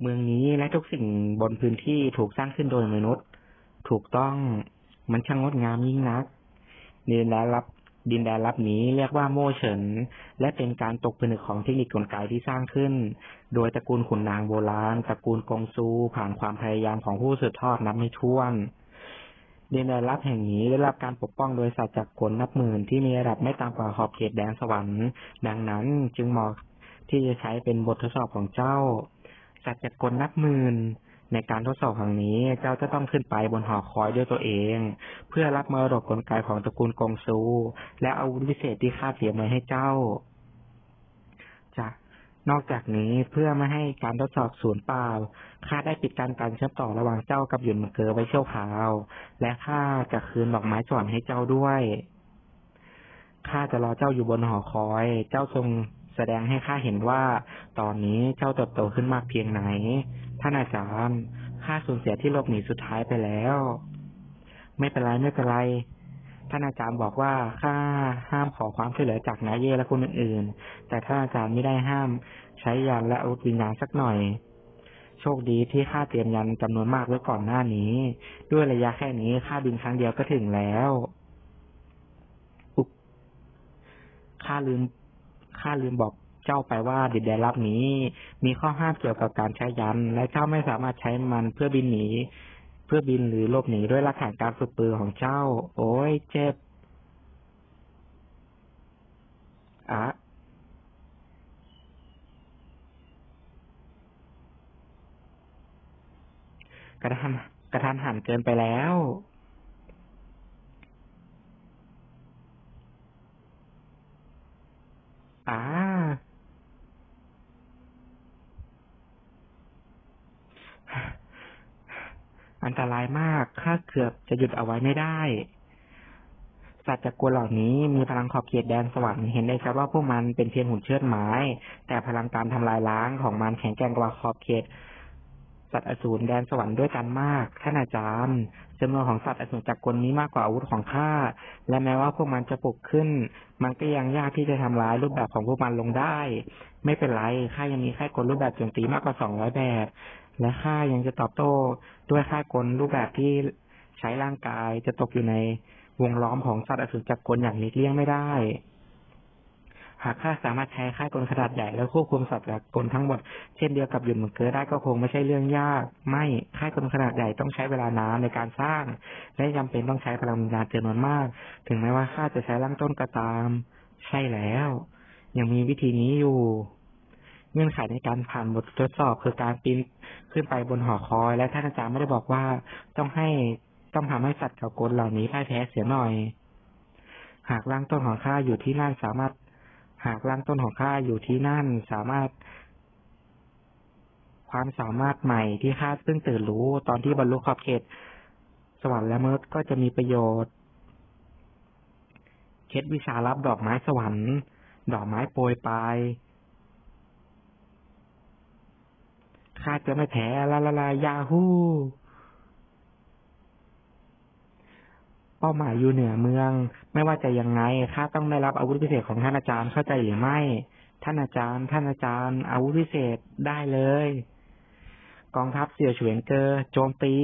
เมืองนี้และทุกสิ่งบนพื้นที่ถูกสร้างขึ้นโดยมนุษย์ ถูกต้องมันช่างงดงามยิ่งนักดินแดนลับดินแดนลับนี้เรียกว่าโม่เฉิน และเป็นการตกผนึกของเทคนิคกลไกที่สร้างขึ้น โดยตระกูลขุนนางโบราณตระกูลกงซูผ่านความพยายามของผู้สืบทอดนับไม่ถ้วนดินแดนลับแห่งนี้ได้รับการปกป้องโดยสัตว์จากกลนับหมื่นที่มีระดับไม่ต่ำกว่าขอบเขตแดนสวรรค์ ดังนั้นจึงเหมาะที่จะใช้เป็นบททดสอบของเจ้า สัตว์จากกลนับหมื่นในการทดสอบครั้งนี้เจ้าจะต้องขึ้นไปบนหอคอยด้วยตัวเอง เพื่อรับมรดกกลไกของตระกูลกงซู และอาวุธพิเศษที่ข้าเตรียมไว้ให้เจ้าจากนอกจากนี้เพื่อไม่ให้การทดสอบสูญเปล่าข้าได้ปิดการการเชื่อมต่อระหว่างเจ้ากับหยุนมเกอไว้เชี่ยวคราว และข้าจะคืนดอกไม้สวรรค์ให้เจ้าด้วยข้าจะรอเจ้าอยู่บนหอคอย เจ้าทรง แสดงให้ข้าเห็นว่า ตอนนี้เจ้าเติบโตขึ้นมากเพียงไหน ท่านอาจารย์ข้าสูญเสียที่หลบหนีสุดท้ายไปแล้ว ไม่เป็นไรไม่เป็นไรท่านอาจารย์บอกว่าข้าห้ามขอความช่วยเหลือจากนายเย่และคนอื่นๆ แต่ท่านอาจารย์ไม่ได้ห้ามใช้ยานและอาวุธวิญญาณสักหน่อย โชคดีที่ข้าเตรียมยันจำนวนมากไว้ก่อนหน้านี้ ด้วยระยะแค่นี้ข้าบินครั้งเดียวก็ถึงแล้วข้าลืม ข้าลืมบอกเจ้าไปว่าดินแดนลับนี้ มีข้อห้ามเกี่ยวกับการใช้ยัน และเจ้าไม่สามารถใช้มันเพื่อบินหนี เพื่อบินหรือหลบหนีด้วยหลักฐานการฝึกปืนของเจ้า โอ้ยเจ็บอะกระทันกระทันหันเกินไปแล้ว อ่า อันตรายมากข้าเกือบจะหยุดเอาไว้ไม่ได้ สัตว์จากกลัวเหล่านี้มีพลังขอบเขตแดนสวรรค์เห็นได้ชัดว่าพวกมันเป็นเพียงหุ่นเชิดไม้ แต่พลังการทำลายล้างของมันแข็งแกร่งกว่าขอบเขต สัตว์อสูรแดนสวรรค์ด้วยกันมากท่านอาจารย์จำนวนของสัตว์อสูรจากกลนี้มากกว่าอาวุธของข้า และแม้ว่าพวกมันจะปลุกขึ้น มันก็ยังยากที่จะทำลายรูปแบบของพวกมันลงได้ ไม่เป็นไรข้ายังมีค่ายกลรูปแบบโจมตีมากกว่าสองร้อยแบบ และข้ายังจะตอบโต้ด้วยค่ายกลรูปแบบที่ใช้ร่างกายจะตกอยู่ในวงล้อมของสัตว์อสูรจักรกลอย่างหลีกเลี่ยงไม่ได้ หากข้าสามารถใช้ค่ายกลขนาดใหญ่และควบคุมสัตว์จักรกลทั้งหมด เช่นเดียวกับหยุดเหมือนเกอได้ก็คงไม่ใช่เรื่องยาก ไม่ค่ายกลขนาดใหญ่ต้องใช้เวลานานในการสร้าง และจำเป็นต้องใช้พลังวิญญาณจำนวนมาก ถึงแม้ว่าข้าจะใช้ร่างต้นก็ตาม ใช่แล้ว ยังมีวิธีนี้อยู่เงื่อนไขในการผ่านบททดสอบคือการปีนขึ้นไปบนหอคอย และท่านอาจารย์ไม่ได้บอกว่าต้องให้ต้องทำให้สัตว์กับกลเหล่านี้พ่ายแพ้เสียหน่อย หากร่างต้นของข้าอยู่ที่นั่นสามารถ หากร่างต้นของข้าอยู่ที่นั่นสามารถ ความสามารถใหม่ที่ข้าเพิ่งตื่นรู้ ตอนที่บรรลุขอบเขต สวรรค์และมนุษย์ก็จะมีประโยชน์ เคล็ดวิชารับดอกไม้สวรรค์ ดอกไม้โปรยปลายข้าจะไม่แพ้ลาลาลายาฮู เป้าหมายอยู่เหนือเมือง ไม่ว่าจะยังไงข้าต้องได้รับอาวุธพิเศษของท่านอาจารย์เข้าใจหรือไม่ ท่านอาจารย์ ท่านอาจารย์ อาวุธพิเศษได้เลย กองทัพเสี่ยวเฉวียนเกอโจมตี